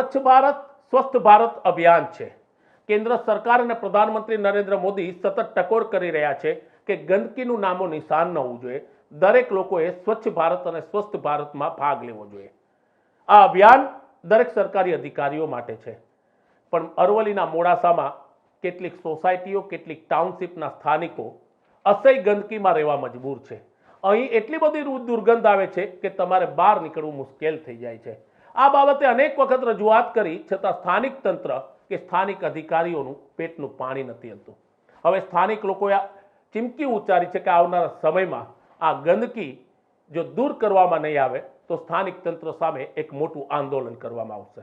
સ્વચ્છ ભારત, સ્વસ્થ ભારત અભિયાન છે. કેન્દ્ર સરકાર અને પ્રધાનમંત્રી નરેન્દ્ર મોદી સતત ટકોર કરી રહ્યા છે કે ગંદકીનું નામો નિશાન ન હોવું જોઈએ. દરેક લોકોએ સ્વચ્છ ભારત અને સ્વસ્થ ભારતમાં ભાગ લેવો જોઈએ. આ અભિયાન દરેક સરકારી અધિકારીઓ માટે છે. પણ અરવલ્લીના મોડાસામાં કેટલીક સોસાયટીઓ, કેટલીક ટાઉનશીપના સ્થાનિકો અસહ્ય ગંદકીમાં રહેવા મજબૂર છે. અહીં એટલી બધી દુર- દુર્ગંધ આવે છે કે તમારે બહાર નીકળવું મુશ્કેલ થઈ જાય છે. આ બાબતે અનેક વખત રજૂઆત કરી, છતાં સ્થાનિક તંત્ર કે સ્થાનિક અધિકારીઓનું પેટનું પાણી નથી હતું હવે સ્થાનિક લોકોએ ચીમકી ઉચ્ચારી છે કે આવનારા સમયમાં આ ગંદકી જો દૂર કરવામાં નહીં આવે, તો સ્થાનિક તંત્ર સામે એક મોટું આંદોલન કરવામાં આવશે.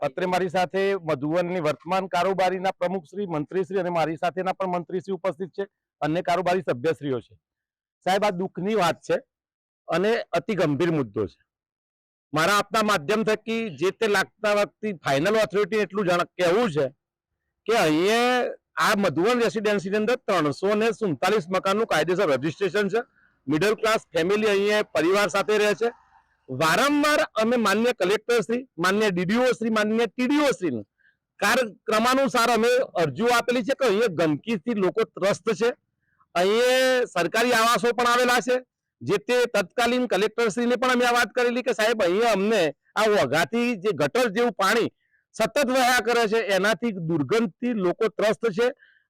અત્રે મારી સાથે મધુવનની વર્તમાન કારોબારીના પ્રમુખશ્રી મંત્રીશ્રી અને મારી સાથેના પણ મંત્રીશ્રી ઉપસ્થિત છે, અન્ય કારોબારી સભ્યશ્રીઓ છે. સાહેબ, આ દુઃખની વાત છે અને અતિ ગંભીર મુદ્દો છે. મારા આપના માધ્યમ થકી જે તે લાગતા વખતે ફાઇનલ ઓથોરિટી એટલું જાણ કહેવું છે કે અહીંયા આ મધુવન રેસિડેન્સીની અંદર ત્રણસો ને સુડતાલીસ મકાનનું કાયદેસર રજીસ્ટ્રેશન છે. મિડલ ક્લાસ ફેમિલી અહીંયા પરિવાર સાથે રહે છે. વારંવાર અમે માન્ય કલેક્ટર શ્રી, માન્ય ડીડીઓ શ્રી, માન્ય ટીડીઓ કાર્યક્રમાનુસાર ક્રમાનુસાર અમે અરજીઓ આપેલી છે કે અહીંયા ગંદકીથી લોકો ત્રસ્ત છે. અહીંયા સરકારી આવાસો પણ આવેલા છે. જે તે તત્કાલીન કલેક્ટરશ્રીને પણ અમે આ વાત કરેલી કે સાહેબ, અહીંયા અમને આ વઘાથી જે ગટર જેવું પાણી સતત વહ્યા કરે છે, એનાથી દુર્ગંધથી લોકો ત્રસ્ત છે.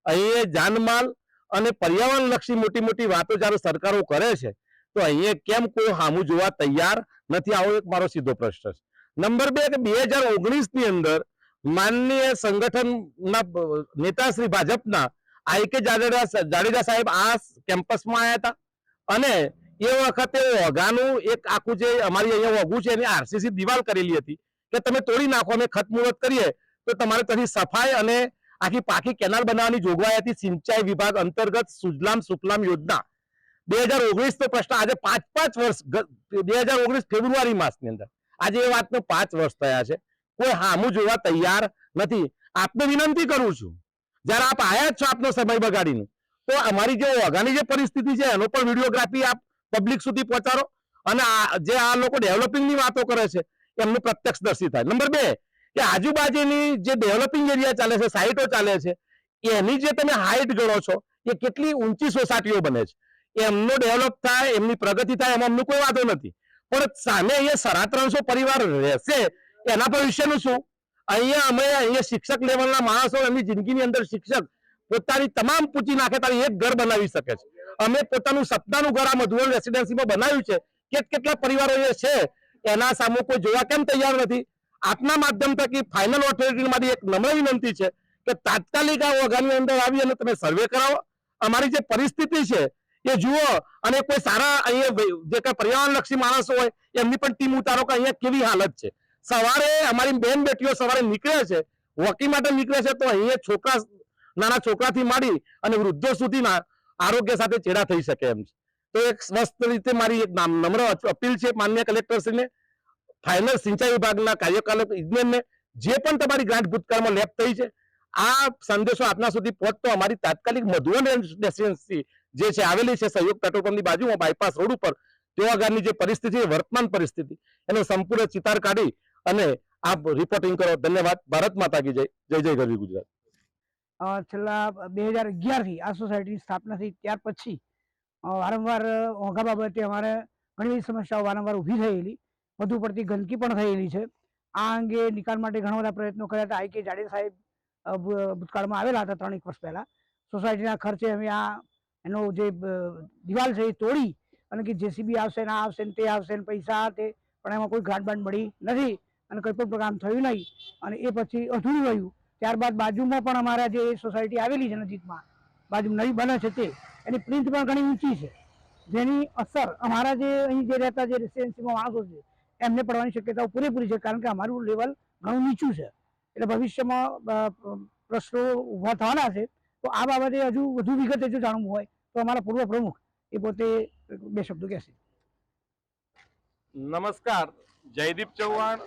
અહીંયા જાનમાલ અને પર્યાવરણ લક્ષી મોટી મોટી વાતો જ્યારે સરકારો કરે છે, તો અહીંયા કેમ કોઈ હામું જોવા તૈયાર નથી? આવો એક મારો સીધો પ્રશ્ન છે. નંબર બે કે બે હજાર ઓગણીસની અંદર માનનીય સંગઠનના નેતાશ્રી નેતા શ્રી ભાજપના આઈ કે જાડેજા જાડેજા સાહેબ આ કેમ્પસમાં આવ્યા હતા અને એ વખતે ઓઘાનું એક આખું જે અમારી અહીંયા ઓઘું છે એની આરસીસી દિવાલ કરેલી હતી કે તમે તોડી નાખો, અમે ખતમુહૂર્ત કરીએ, તો તમારે ત્યાંથી સફાઈ અને આખી પાકી કેનાલ બનાવવાની જોગવાઈ હતી સિંચાઈ વિભાગ અંતર્ગત સુજલામ સુફલામ યોજના. બે હજાર ઓગણીસ નો પ્રશ્ન આજે પાંચ પાંચ વર્ષ બે હજાર ઓગણીસ ફેબ્રુઆરી માસની અંદર. આજે એ વાતનો પાંચ વર્ષ થયા છે. કોઈ હામું જોવા તૈયાર નથી. આપને વિનંતી કરું છું, જ્યારે આપ આયા જ છો આપનો સમય બગાડીને, તો અમારી જે ઓઘાની જે પરિસ્થિતિ છે, એનો પણ વિડીયોગ્રાફી આપ પબ્લિક સુધી પહોંચાડો. અને જે આ લોકો ડેવલપિંગની વાતો કરે છે, એમનું પ્રત્યક્ષદર્શી થાય. નંબર બે, કે આજુબાજુની જે ડેવલપિંગ એરિયા ચાલે છે સાઇટો ચાલે છે, એની જે તમે હાઇટ ગણો છો, એ કેટલી ઊંચી સોસાયટીઓ બને છે. એમનો ડેવલપ થાય, એમની પ્રગતિ થાય, એમાં અમને કોઈ વાંધો નથી. પણ સામે અહીંયા સાડા ત્રણસો પરિવાર રહેશે, એના ભવિષ્યનું શું? અહીંયા અમે, અહીંયા શિક્ષક લેવલના માણસો, એમની જિંદગીની અંદર શિક્ષક પોતાની તમામ પૂછી નાખે, તારી એક ઘર બનાવી શકે છે. અમે પોતાનું સપનાનું ઘર આ મધુવન રેસિડેન્સીમાં બનાવ્યું છે. કેટ કેટલા પરિવારો જે છે? એના સામે કોઈ જોવા કેમ તૈયાર નથી? આપના માધ્યમ થકી ફાઇનલ ઓથોરિટી મારી એક નમ્ર વિનંતી છે કે તાત્કાલિક આ વગાની અંદર આવી અને તમે સર્વે કરાવો. અમારી જે પરિસ્થિતિ છે એ જુઓ અને કોઈ સારા અહીંયા જે કઈ પર્યાવરણ લક્ષી માણસો હોય, એમની પણ ટીમ ઉતારો કે અહીંયા કેવી હાલત છે? સવારે અમારી બેન બેટીઓ સવારે નીકળે છે વોકી માટે નીકળે છે તો અહીંયા છોકરા, નાના છોકરાથી માંડી અને વૃદ્ધો સુધીના આરોગ્ય સાથે ચેડા થઈ શકે એમ છે. તો એક સ્વસ્થ રીતે મારી એક નામ- નમ્ર અપીલ છે માન્ય કલેક્ટરશ્રીને ફાઇનલ સિંચાઈ વિભાગના કાર્યપાલક ઇજનેરને, જે પણ તમારી ગ્રાન્ટ ભૂતકાળમાં લેપ થઈ છે, આ સંદેશો આપના સુધી પહોંચતો અમારી તાત્કાલિક મધુવન રેસિડેન્સી જે છે, આવેલી છે સહયોગ પેટ્રોલ પંપની બાજુમાં બાયપાસ રોડ ઉપર તેવા આગળની જે પરિસ્થિતિ વર્તમાન પરિસ્થિતિ. એનો સંપૂર્ણ ચિતાર કાઢી અને આપ રિપોર્ટિંગ કરો. ધન્યવાદ. ભારત માતા કી જય. જય જય ગરવી ગુજરાત. છેલ્લા બે હજાર અગિયારથી આ સોસાયટીની સ્થાપના થઈ. ત્યાર પછી વારંવાર ઓઘા બાબતે અમારે ઘણી બધી સમસ્યાઓ વારંવાર ઊભી થયેલી. વધુ પડતી ગંદકી પણ થયેલી છે. આ અંગે નિકાલ માટે ઘણા બધા પ્રયત્નો કર્યા હતા. આઈ કે જાડેજા સાહેબ ભૂતકાળમાં આવેલા હતા ત્રણ એક વર્ષ પહેલાં. સોસાયટીના ખર્ચે અમે આ, એનો જે દિવાલ છે એ તોડી અને કે જેસીબી આવશે ને આ આવશે ને તે આવશે ને પૈસા તે, પણ એમાં કોઈ ગ્રાન્ટ બાંડ મળી નથી અને કંઈ પણ પ્રોગ્રામ થયું નહીં. અને એ પછી અધૂરું રહ્યું. ત્યારબાદ બાજુમાં પણ અમારા જે સોસાયટી આવેલી છે નજીકમાં બાજુ નવી બને છે તે એની પ્રિન્ટ પણ ઘણી ઊંચી છે. જેની અસર અમારા જે અહીં જે રહેતા જે રેસિડેન્સીમાં માણસો છે એમને પડવાની શક્યતાઓ પૂરેપૂરી છે કારણ કે અમારું લેવલ ઘણું નીચું છે. એટલે ભવિષ્યમાં પ્રશ્નો ઊભા થવાના છે તો આ બાબતે હજુ વધુ વિગતે જો જાણવું હોય તો અમારા પૂર્વ પ્રમુખ એ પોતે બે શબ્દો કહેશે. નમસ્કાર. જયદીપ ચૌહાણ.